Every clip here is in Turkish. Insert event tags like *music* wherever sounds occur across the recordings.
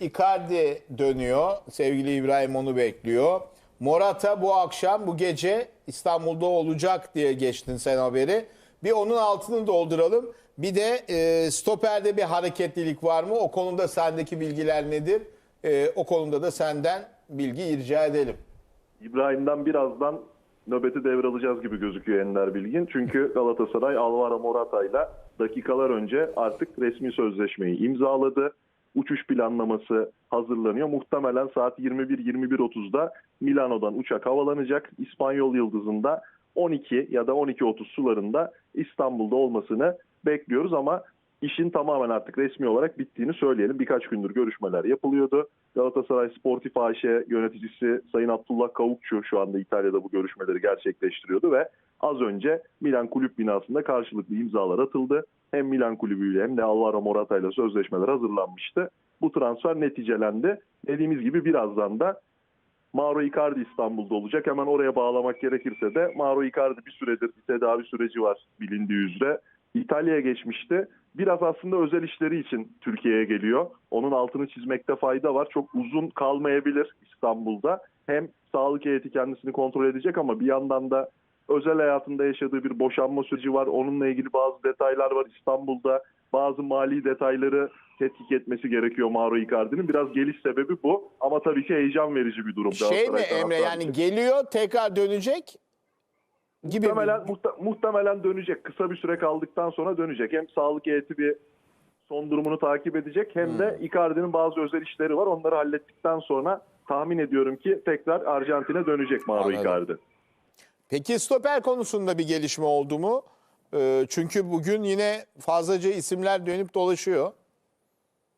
Icardi dönüyor. Sevgili İbrahim onu bekliyor. Morata bu akşam, bu gece İstanbul'da olacak diye geçtin sen haberi. Bir onun altını dolduralım. Bir de e, stoperde bir hareketlilik var mı? O konuda sendeki bilgiler nedir? E, o konuda da senden bilgi rica edelim. İbrahim'den birazdan nöbeti devralacağız gibi gözüküyor Ender Bilgin. Çünkü *laughs* Galatasaray Alvaro Morata ile dakikalar önce artık resmi sözleşmeyi imzaladı. Uçuş planlaması hazırlanıyor. Muhtemelen saat 21-21.30'da Milano'dan uçak havalanacak. İspanyol Yıldızı'nda 12 ya da 12.30 sularında İstanbul'da olmasını bekliyoruz ama işin tamamen artık resmi olarak bittiğini söyleyelim. Birkaç gündür görüşmeler yapılıyordu. Galatasaray Sportif AŞ yöneticisi Sayın Abdullah Kavukçu şu anda İtalya'da bu görüşmeleri gerçekleştiriyordu ve az önce Milan kulüp binasında karşılıklı imzalar atıldı. Hem Milan kulübüyle hem de Alvaro Morata ile sözleşmeler hazırlanmıştı. Bu transfer neticelendi. Dediğimiz gibi birazdan da Mauro Icardi İstanbul'da olacak. Hemen oraya bağlamak gerekirse de Mauro Icardi bir süredir bir tedavi süreci var bilindiği üzere. İtalya'ya geçmişti. Biraz aslında özel işleri için Türkiye'ye geliyor. Onun altını çizmekte fayda var. Çok uzun kalmayabilir İstanbul'da. Hem sağlık heyeti kendisini kontrol edecek ama bir yandan da özel hayatında yaşadığı bir boşanma süreci var. Onunla ilgili bazı detaylar var İstanbul'da. Bazı mali detayları tetkik etmesi gerekiyor Mauro Icardi'nin. Biraz geliş sebebi bu. Ama tabii ki heyecan verici bir durum. Şey mi Emre yani geliyor tekrar dönecek gibi Muhtemelen, muhte- muhtemelen dönecek. Kısa bir süre kaldıktan sonra dönecek. Hem sağlık heyeti bir son durumunu takip edecek hem de Icardi'nin bazı özel işleri var. Onları hallettikten sonra tahmin ediyorum ki tekrar Arjantin'e dönecek Mauro Anladım. Icardi. Peki stoper konusunda bir gelişme oldu mu? Ee, çünkü bugün yine fazlaca isimler dönüp dolaşıyor.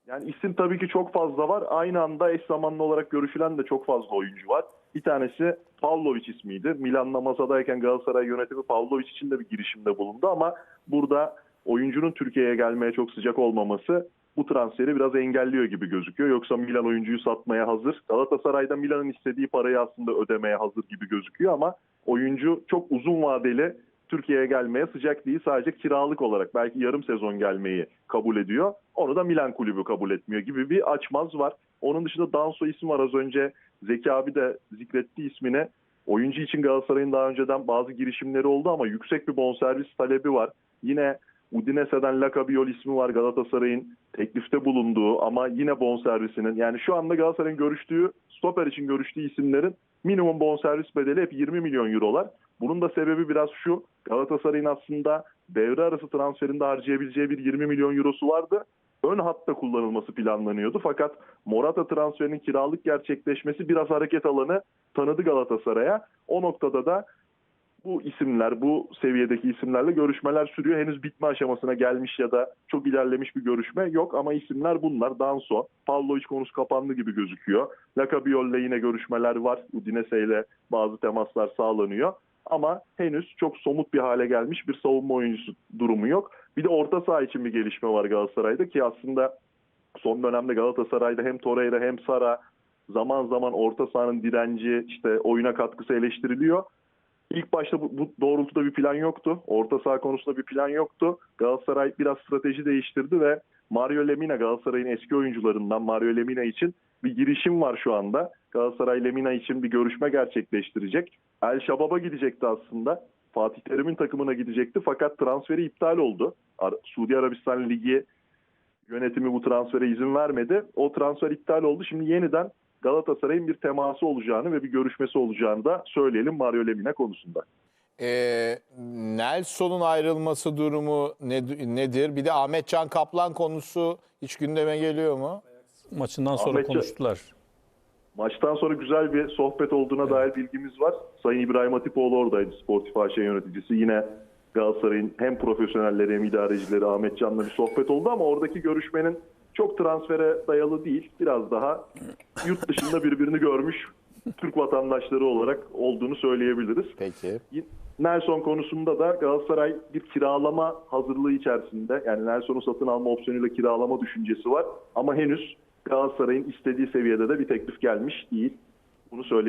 Yani isim tabii ki çok fazla var. Aynı anda eş zamanlı olarak görüşülen de çok fazla oyuncu var. Bir tanesi Pavlovic ismiydi. Milan'la masadayken Galatasaray yönetimi Pavlovic için de bir girişimde bulundu ama burada oyuncunun Türkiye'ye gelmeye çok sıcak olmaması bu transferi biraz engelliyor gibi gözüküyor. Yoksa Milan oyuncuyu satmaya hazır. Galatasaray'da Milan'ın istediği parayı aslında ödemeye hazır gibi gözüküyor ama oyuncu çok uzun vadeli Türkiye'ye gelmeye sıcak değil. Sadece kiralık olarak belki yarım sezon gelmeyi kabul ediyor. Onu da Milan kulübü kabul etmiyor gibi bir açmaz var. Onun dışında Danso ismi var az önce. Zeki abi de zikretti ismini. Oyuncu için Galatasaray'ın daha önceden bazı girişimleri oldu ama yüksek bir bonservis talebi var. Yine Udinese'den Lakabiol ismi var Galatasaray'ın teklifte bulunduğu ama yine bonservisinin yani şu anda Galatasaray'ın görüştüğü stoper için görüştüğü isimlerin minimum bonservis bedeli hep 20 milyon eurolar. Bunun da sebebi biraz şu Galatasaray'ın aslında devre arası transferinde harcayabileceği bir 20 milyon eurosu vardı. Ön hatta kullanılması planlanıyordu fakat Morata transferinin kiralık gerçekleşmesi biraz hareket alanı tanıdı Galatasaray'a. O noktada da bu isimler, bu seviyedeki isimlerle görüşmeler sürüyor. Henüz bitme aşamasına gelmiş ya da çok ilerlemiş bir görüşme yok ama isimler bunlar. Danso, Pavlovic konusu kapandı gibi gözüküyor. Lakabiol'le yine görüşmeler var. Udinese ile bazı temaslar sağlanıyor. Ama henüz çok somut bir hale gelmiş bir savunma oyuncusu durumu yok. Bir de orta saha için bir gelişme var Galatasaray'da ki aslında son dönemde Galatasaray'da hem Torreira hem Sara zaman zaman orta sahanın direnci, işte oyuna katkısı eleştiriliyor. İlk başta bu, bu doğrultuda bir plan yoktu. Orta saha konusunda bir plan yoktu. Galatasaray biraz strateji değiştirdi ve Mario Lemina Galatasaray'ın eski oyuncularından Mario Lemina için bir girişim var şu anda. Galatasaray Lemina için bir görüşme gerçekleştirecek. El Şabab'a gidecekti aslında. Fatih Terim'in takımına gidecekti fakat transferi iptal oldu. Ar- Suudi Arabistan Ligi yönetimi bu transfere izin vermedi. O transfer iptal oldu. Şimdi yeniden Galatasaray'ın bir teması olacağını ve bir görüşmesi olacağını da söyleyelim Mario Lemina konusunda. Ee, Nelson'un ayrılması durumu ne- nedir? Bir de Ahmet Can Kaplan konusu hiç gündeme geliyor mu? Maçından sonra Ahmetcan- konuştular. Maçtan sonra güzel bir sohbet olduğuna dair bilgimiz var. Sayın İbrahim Hatipoğlu oradaydı Sportif AŞ yöneticisi. Yine Galatasaray'ın hem profesyonelleri hem idarecileri Ahmet Can'la bir sohbet oldu ama oradaki görüşmenin çok transfere dayalı değil. Biraz daha yurt dışında birbirini görmüş Türk vatandaşları olarak olduğunu söyleyebiliriz. Peki. Nelson konusunda da Galatasaray bir kiralama hazırlığı içerisinde. Yani Nelson'u satın alma opsiyonuyla kiralama düşüncesi var. Ama henüz Galatasaray'ın istediği seviyede de bir teklif gelmiş değil. Bunu söyleyebilirim.